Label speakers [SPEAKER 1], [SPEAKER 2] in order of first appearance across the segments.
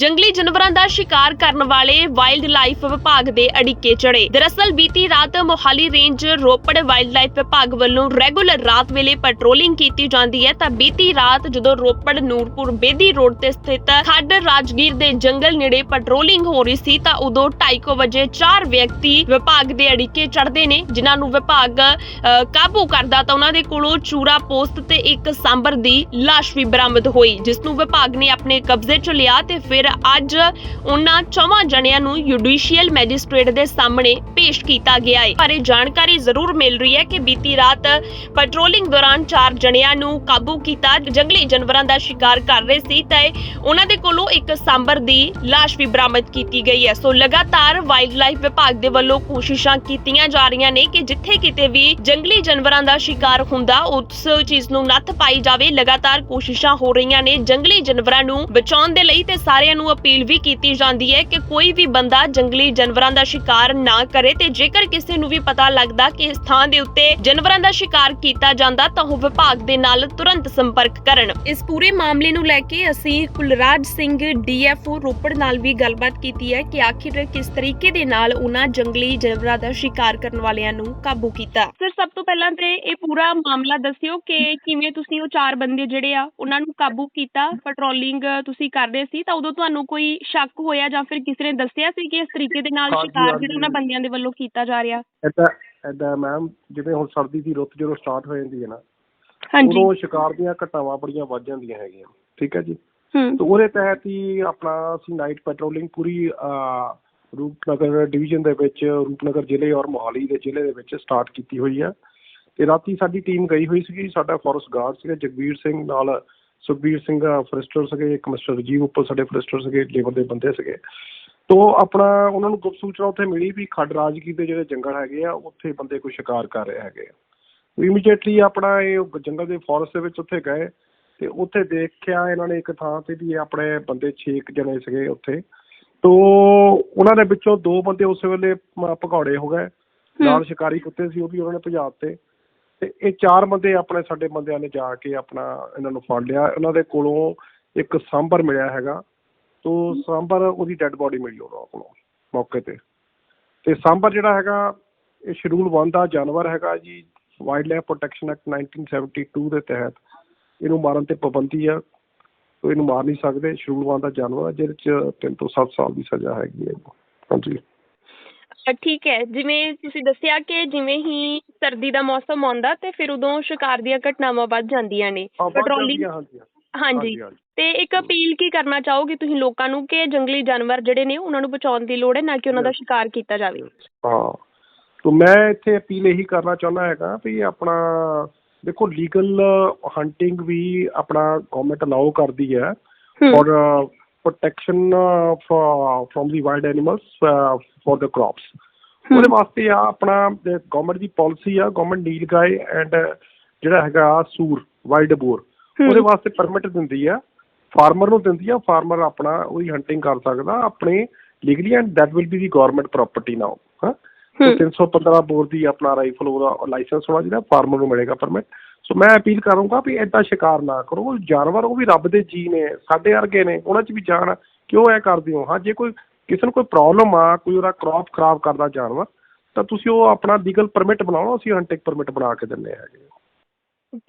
[SPEAKER 1] ਜੰਗਲੀ ਜਾਨਵਰਾਂ ਦਾ ਸ਼ਿਕਾਰ ਕਰਨ ਵਾਲੇ ਵਾਈਲਡ ਲਾਈਫ ਵਿਭਾਗ ਦੇ ਅੜਿੱਕੇ ਚੜੇ ਦਰਅਸਲ ਬੀਤੀ ਰਾਤ Mohali range Ropar wildlife ਵਿਭਾਗ ਵੱਲੋਂ ਰੈਗੂਲਰ ਰਾਤ ਵੇਲੇ ਪੈਟਰੋਲਿੰਗ ਕੀਤੀ ਜਾਂਦੀ ਹੈ, ਤਾਂ ਬੀਤੀ ਰਾਤ ਜਦੋਂ ਰੋਪੜ, ਨੂਰਪੁਰ ਬੇਦੀ ਰੋਡ ਤੇ ਸਥਿਤ ਖੱਡ ਰਾਜਗੀਰ ਦੇ ਜੰਗਲ ਨੇੜੇ ਪੈਟਰੋਲਿੰਗ ਹੋ ਰਹੀ ਸੀ, ਤਾਂ ਉਦੋਂ 2:30 ਵਜੇ ਚਾਰ ਵਿਅਕਤੀ ਵਿਭਾਗ ਦੇ ਅੜਿੱਕੇ ਚੜਦੇ ਨੇ, ਜਿਨ੍ਹਾਂ ਨੂੰ ਵਿਭਾਗ ਕਾਬੂ ਕਰਦਾ ਤਾਂ ਉਹਨਾਂ ਦੇ ਕੋਲੋਂ ਚੂਰਾ ਪੋਸਟ ਤੇ ਇੱਕ ਸਾਂਬਰ ਦੀ ਲਾਸ਼ ਵੀ ਬਰਾਮਦ ਹੋਈ, ਜਿਸ ਨੂੰ ਵਿਭਾਗ ਨੇ ਆਪਣੇ ਕਬਜ਼ੇ 'ਚ ਲਿਆ ਤੇ ਫਿਰ ਅੱਜ ਉਹਨਾਂ ਚੌਵਾਂ ਜਣਿਆਂ ਨੂੰ ਜੁਡੀਸ਼ੀਅਲ ਮੈਜਿਸਟ੍ਰੇਟ ਦੇ ਸਾਹਮਣੇ ਪੇਸ਼ ਕੀਤਾ ਗਿਆ ਹੈ। ਪਰ ਇਹ ਜਾਣਕਾਰੀ ਜ਼ਰੂਰ ਮਿਲ ਰਹੀ ਹੈ ਕਿ ਬੀਤੀ ਰਾਤ ਪੈਟਰੋਲਿੰਗ ਦੌਰਾਨ ਚਾਰ ਜਣਿਆਂ ਨੂੰ ਕਾਬੂ ਕੀਤਾ, ਜੰਗਲੀ ਜਾਨਵਰਾਂ ਦਾ ਸ਼ਿਕਾਰ ਕਰ ਰਹੇ ਸੀ ਤਾਂ ਉਹਨਾਂ ਦੇ ਕੋਲੋਂ ਇੱਕ ਸਾਂਬਰ ਦੀ ਲਾਸ਼ ਵੀ ਬਰਾਮਦ ਕੀਤੀ ਗਈ ਹੈ। ਸੋ ਲਗਾਤਾਰ ਵਾਈਲਡ ਲਾਈਫ ਵਿਭਾਗ ਦੇ ਵੱਲੋਂ ਕੋਸ਼ਿਸ਼ਾਂ ਕੀਤੀਆਂ ਜਾ ਰਹੀਆਂ ਨੇ ਕਿ ਜਿੱਥੇ ਕਿਤੇ ਵੀ ਜੰਗਲੀ ਜਾਨਵਰਾਂ ਦਾ ਸ਼ਿਕਾਰ ਹੁੰਦਾ, ਉਸ ਚੀਜ਼ ਨੂੰ ਨੱਥ ਪਾਈ ਜਾਵੇ। ਲਗਾਤਾਰ ਕੋਸ਼ਿਸ਼ਾਂ ਹੋ ਰਹੀਆਂ ਨੇ ਜੰਗਲੀ ਜਾਨਵਰਾਂ ਨੂੰ ਬਚਾਉਣ ਦੇ ਲਈ ਤੇ ਸਾਰਿਆਂ ਨੂੰ ਅਪੀਲ ਵੀ ਕੀਤੀ ਜਾਂਦੀ ਹੈ ਕਿ ਕੋਈ ਵੀ ਬੰਦਾ ਜੰਗਲੀ ਜਾਨਵਰਾਂ ਦਾ ਸ਼ਿਕਾਰ ਨਾ ਕਰੇ ਤੇ ਜੇਕਰ ਕਿਸੇ ਨੂੰ ਵੀ ਪਤਾ ਲੱਗਦਾ ਕਿ ਇਸ ਥਾਂ ਦੇ ਉੱਤੇ ਜਾਨਵਰਾਂ ਦਾ ਸ਼ਿਕਾਰ ਕੀਤਾ ਜਾਂਦਾ ਤਾਂ ਉਹ ਵਿਭਾਗ ਦੇ ਨਾਲ ਤੁਰੰਤ ਸੰਪਰਕ ਕਰਨ। ਇਸ ਪੂਰੇ ਮਾਮਲੇ ਨੂੰ ਲੈ ਕੇ ਅਸੀਂ ਕੁਲਰਾਜ ਸਿੰਘ ਡੀਐਫਓ ਰੋਪੜ ਨਾਲ ਵੀ ਗੱਲਬਾਤ ਕੀਤੀ ਹੈ ਕਿ ਆਖਿਰ ਕਿਸ ਤਰੀਕੇ ਦੇ ਨਾਲ ਉਹਨਾਂ ਜੰਗਲੀ ਜਾਨਵਰਾਂ ਦਾ ਸ਼ਿਕਾਰ ਕਰਨ ਵਾਲਿਆਂ ਨੂੰ ਕਾਬੂ ਕੀਤਾ। ਸਰ ਸਭ ਤੋਂ ਪਹਿਲਾਂ ਤੇ ਇਹ ਪੂਰਾ ਮਾਮਲਾ ਦੱਸਿਓ ਕਿ ਕਿਵੇਂ ਤੁਸੀਂ ਉਹ ਚਾਰ ਬੰਦੇ ਜਿਹੜੇ ਆ ਉਹਨਾਂ ਨੂੰ ਕਾਬੂ ਕੀਤਾ? ਪੈਟਰੋਲਿੰਗ ਤੁਸੀਂ ਕਰਦੇ ਸੀ ਤਾਂ ਉਦੋਂ ਤੁਹਾਨੂੰ ਕੋਈ ਸ਼ੱਕ ਹੋਇਆ ਜਾਂ ਫਿਰ ਕਿਸੇ ਨੇ ਦੱਸਿਆ ਸੀ ਕਿ ਇਸ ਤਰੀਕੇ ਦੇ ਨਾਲ
[SPEAKER 2] ਹਾਂਜੀ,
[SPEAKER 1] ਸ਼ਿਕਾਰ। ਜਿਹੜਾ ਉਹਨਾਂ ਬੰਦਿਆਂ ਦੇ ਵੱਲੋਂ ਕੀਤਾ ਜਾ ਰਿਹਾ?
[SPEAKER 2] ਏਦਾਂ ਮੈਮ ਜਿਵੇਂ ਹੁਣ ਸਰਦੀ ਦੀ ਰੁੱਤ ਜਦੋਂ ਸਟਾਰਟ ਹੋ ਜਾਂਦੀ ਹੈ ਨਾ
[SPEAKER 1] ਹਾਂਜੀ।
[SPEAKER 2] ਉਦੋਂ ਸ਼ਿਕਾਰ ਦੀਆਂ ਘਟਨਾਵਾਂ ਬੜੀਆਂ ਵੱਧ ਜਾਂਦੀਆਂ ਹੈਗੀਆਂ ਠੀਕ ਹੈ ਜੀ?
[SPEAKER 1] ਹੂੰ।
[SPEAKER 2] ਤੇ ਉਹਦੇ ਤਹਿਤ ਹੀ ਆਪਣਾ ਅਸੀਂ ਨਾਈਟ ਪੈਟਰੋਲਿੰਗ ਪੂਰੀ ਅਹ, ਰੂਪਨਗਰ ਡਿਵੀਜ਼ਨ ਦੇ ਵਿੱਚ ਰੂਪਨਗਰ ਜ਼ਿਲ੍ਹੇ ਔਰ ਮੋਹਾਲੀ ਦੇ ਜ਼ਿਲ੍ਹੇ ਦੇ ਵਿੱਚ ਸਟਾਰਟ ਕੀਤੀ ਹੋਈ ਆ। ਤੇ ਰਾਤੀ ਸਾਡੀ ਟੀਮ ਗਈ ਹੋਈ ਸੀਗੀ ਸਾਡਾ ਫੋਰੈਸਟ ਗਾਰਡ ਸੀਗਾ ਜਗਵੀਰ ਸਿੰਘ ਨਾਲ ਸੁਖਬੀਰ ਸਿੰਘ ਫੋਰੈਸਟਰ ਸੀਗੇ ਇੱਕ ਮਿਸਟਰ ਰਜੀਵ ਉੱਪਰ ਸਾਡੇ ਫੋਰੈਸਟਰ ਸੀਗੇ ਲੇਬਰ ਦੇ ਬੰਦੇ ਸੀਗੇ। ਤੋ ਆਪਣਾ ਉਹਨਾਂ ਨੂੰ ਗੁਪਤ ਸੂਚਨਾ ਉੱਥੇ ਮਿਲੀ ਵੀ ਖੱਡ ਰਾਜਗੀਰ ਦੇ ਜਿਹੜੇ ਜੰਗਲ ਹੈਗੇ ਆ ਉੱਥੇ ਬੰਦੇ ਕੋਈ ਸ਼ਿਕਾਰ ਕਰ ਰਹੇ ਹੈਗੇ ਆ। ਇਮੀਡੀਏਟਲੀ ਆਪਣਾ ਇਹ ਜੰਗਲ ਦੇ ਫੋਰੈਸਟ ਦੇ ਵਿੱਚ ਉੱਥੇ ਗਏ ਤੇ ਉੱਥੇ ਦੇਖਿਆ ਇਹਨਾਂ ਨੇ ਇੱਕ ਥਾਂ ਤੇ ਵੀ ਆਪਣੇ ਬੰਦੇ 6 ਜਣੇ ਸੀਗੇ ਉੱਥੇ। ਤੋ ਉਹਨਾਂ ਦੇ ਵਿੱਚੋਂ ਦੋ ਬੰਦੇ ਉਸ ਵੇਲੇ ਭਗੌੜੇ ਹੋ ਗਏ। ਨਾਲ ਸ਼ਿਕਾਰੀ ਕੁੱਤੇ ਸੀ ਉਹ ਵੀ ਉਹਨਾਂ ਨੇ ਭਜਾ ਦਿੱਤੇ। ਅਤੇ ਇਹ ਚਾਰ ਬੰਦੇ ਆਪਣੇ ਸਾਡੇ ਬੰਦਿਆਂ ਨੇ ਜਾ ਕੇ ਆਪਣਾ ਇਹਨਾਂ ਨੂੰ ਫੜ ਲਿਆ। ਇਹਨਾਂ ਦੇ ਕੋਲੋਂ ਇੱਕ ਸਾਂਬਰ ਮਿਲਿਆ ਹੈਗਾ। ਤੋ ਸਾਂਬਰ ਉਹਦੀ ਡੈੱਡ ਬੋਡੀ ਮਿਲੀ ਉਹਨਾਂ ਕੋਲੋਂ ਮੌਕੇ ਤੇ। ਅਤੇ ਸਾਂਬਰ ਜਿਹੜਾ ਹੈਗਾ, ਇਹ ਸ਼ਡਿਊਲ 1 ਦਾ ਜਾਨਵਰ ਹੈਗਾ ਜੀ। ਵਾਈਲਡ ਲਾਈਫ ਪ੍ਰੋਟੈਕਸ਼ਨ ਐਕਟ 1972 ਦੇ ਤਹਿਤ ਇਹਨੂੰ ਮਾਰਨ ਤੇ ਪਾਬੰਦੀ ਆ। ਤੋ ਇਹਨੂੰ ਮਾਰ ਨਹੀਂ ਸਕਦੇ। ਸ਼ਡਿਊਲ 1 ਦਾ ਜਾਨਵਰ ਆ, ਜਿਹਦੇ ਚ ਤਿੰਨ ਤੋਂ ਸੱਤ ਸਾਲ ਦੀ ਸਜ਼ਾ ਹੈਗੀ ਹੈ ਹਾਂਜੀ।
[SPEAKER 1] ਠੀਕ ਹੈ ਜਿਵੇਂ ਤੁਸੀਂ ਦੱਸਿਆ ਕਿ ਜਿਵੇਂ ਹੀ ਸਰਦੀ ਦਾ ਮੌਸਮ ਆਉਂਦਾ ਤੇ ਫਿਰ ਉਦੋਂ ਸ਼ਿਕਾਰ ਦੀਆਂ ਘਟਨਾਵਾਂ ਵੱਧ ਜਾਂਦੀਆਂ ਨੇ।
[SPEAKER 2] ਹਾਂ, ਵੱਧ ਹਾਂਜੀ
[SPEAKER 1] ਹਾਂਜੀ। ਇੱਕ ਅਪੀਲ ਕੀ ਕਰਨਾ ਚਾਹੋਗੇ ਤੁਸੀਂ ਲੋਕਾਂ ਨੂੰ ਕਿ ਜੰਗਲੀ ਜਾਨਵਰ ਜਿਹੜੇ ਨੇ ਉਹਨਾਂ ਨੂੰ ਬਚਾਉਣ ਦੀ ਲੋੜ ਹੈ ਨਾ ਕਿ ਉਹਨਾਂ ਦਾ ਸ਼ਿਕਾਰ ਕੀਤਾ ਜਾਵੇ?
[SPEAKER 2] ਹਾਂ। ਤਾਂ ਮੈਂ ਇੱਥੇ ਅਪੀਲ ਇਹੀ ਕਰਨਾ ਚਾਹੁੰਦਾ ਹੈਗਾ ਵੀ ਆਪਣਾ ਦੇਖੋ ਲੀਗਲ ਹੰਟਿੰਗ ਵੀ ਆਪਣਾ ਗਵਰਨਮੈਂਟ ਅਲਾਉ ਕਰਦੀ ਹੈ।
[SPEAKER 1] ਹੂੰ।
[SPEAKER 2] ਔਰ protection from the wild animals for the crops ਉਹਦੇ ਵਾਸਤੇ ਆ ਆਪਣਾ ਗਵਰਨਮੈਂਟ ਦੀ ਪਾਲਿਸੀ ਆ ਗਵਰਨਮੈਂਟ ਨੀਲ ਗਾਏ ਐਂਡ ਜਿਹੜਾ ਹੈਗਾ ਸੂਰ ਵਾਈਲਡ ਬੋਰ। ਉਹਦੇ ਵਾਸਤੇ ਪਰਮਿਟ ਦਿੰਦੀ ਆ। ਫਾਰਮਰ ਨੂੰ ਦਿੰਦੀ ਆ ਫਾਰਮਰ ਆਪਣਾ ਉਹਦੀ ਹੰਟਿੰਗ ਕਰ ਸਕਦਾ ਆਪਣੇ legally and that will be the government property now ਹਾਂ।
[SPEAKER 1] ਹੂੰ।
[SPEAKER 2] 315 ਬੋਰ ਦੀ ਆਪਣਾ ਰਾਈਫਲ ਉਹਦਾ ਲਾਇਸੈਂਸ ਹੋਣਾ ਚਾਹੀਦਾ ਫਾਰਮਰ ਨੂੰ ਮਿਲੇਗਾ ਪਰਮਿਟ ਸੋ ਮੈਂ ਅਪੀਲ ਕਰੂੰਗਾ ਵੀ ਏਦਾਂ ਸ਼ਿਕਾਰ ਨਾ ਕਰੋ ਜਾਨਵਰ ਉਹ ਵੀ ਰੱਬ ਦੇ ਜੀ ਨੇ ਸਾਡੇ ਵਰਗੇ ਨੇ ਉਹਨਾਂ 'ਚ ਵੀ ਜਾਨ। ਕਿਉਂ ਐ ਕਰਦੇ ਹੋ ਹਾਂ ਜੇ ਕੋਈ ਕਿਸੇ ਨੂੰ ਕੋਈ ਪ੍ਰੋਬਲਮ ਆ ਕੋਈ ਉਹਦਾ ਕ੍ਰੌਪ ਖਰਾਬ ਕਰਦਾ ਜਾਨਵਰ ਤਾਂ ਤੁਸੀਂ ਉਹ ਆਪਣਾ ਲੀਗਲ ਪਰਮਿਟ ਬਣਾਓ ਅਸੀਂ ਹੰਟਿੰਗ ਪਰਮਿਟ ਬਣਾ ਕੇ ਦਿੰਦੇ ਹੈਗੇ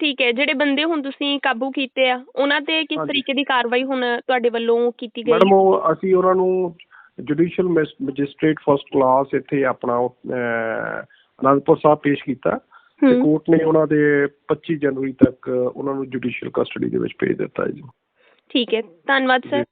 [SPEAKER 1] ਠੀਕ ਹੈ ਜਿਹੜੇ ਬੰਦੇ ਹੁਣ ਤੁਸੀਂ ਕਾਬੂ ਕੀਤੇ ਆ ਉਹਨਾਂ ਤੇ ਕਿਸ
[SPEAKER 2] ਹਾਂਜੀ।
[SPEAKER 1] ਤਰੀਕੇ ਦੀ ਕਾਰਵਾਈ ਹੁਣ ਤੁਹਾਡੇ ਵੱਲੋਂ ਕੀਤੀ ਗਈ
[SPEAKER 2] ਮੈਡਮ ਉਹ ਅਸੀਂ ਉਹਨਾਂ ਨੂੰ ਜੁਡੀਸ਼ੀਅਲ ਮੈਜਿਸਟ੍ਰੇਟ ਫਸਟ ਕਲਾਸ ਇੱਥੇ ਆਪਣਾ ਉਹ, ਅਹ, ਅਨੰਦਪੁਰ ਸਾਹਿਬ ਪੇਸ਼ ਕੀਤਾ ਤੇ ਕੋਰਟ ਨੇ ਉਹਨਾਂ ਦੇ 25 ਜਨਵਰੀ ਤੱਕ ਉਹਨਾਂ ਨੂੰ ਜੁਡੀਸ਼ੀਅਲ ਕਸਟਡੀ ਦੇ ਵਿੱਚ ਭੇਜ ਦਿੱਤਾ ਹੈ ਜੀ।
[SPEAKER 1] ਠੀਕ ਹੈ ਧੰਨਵਾਦ ਸਰ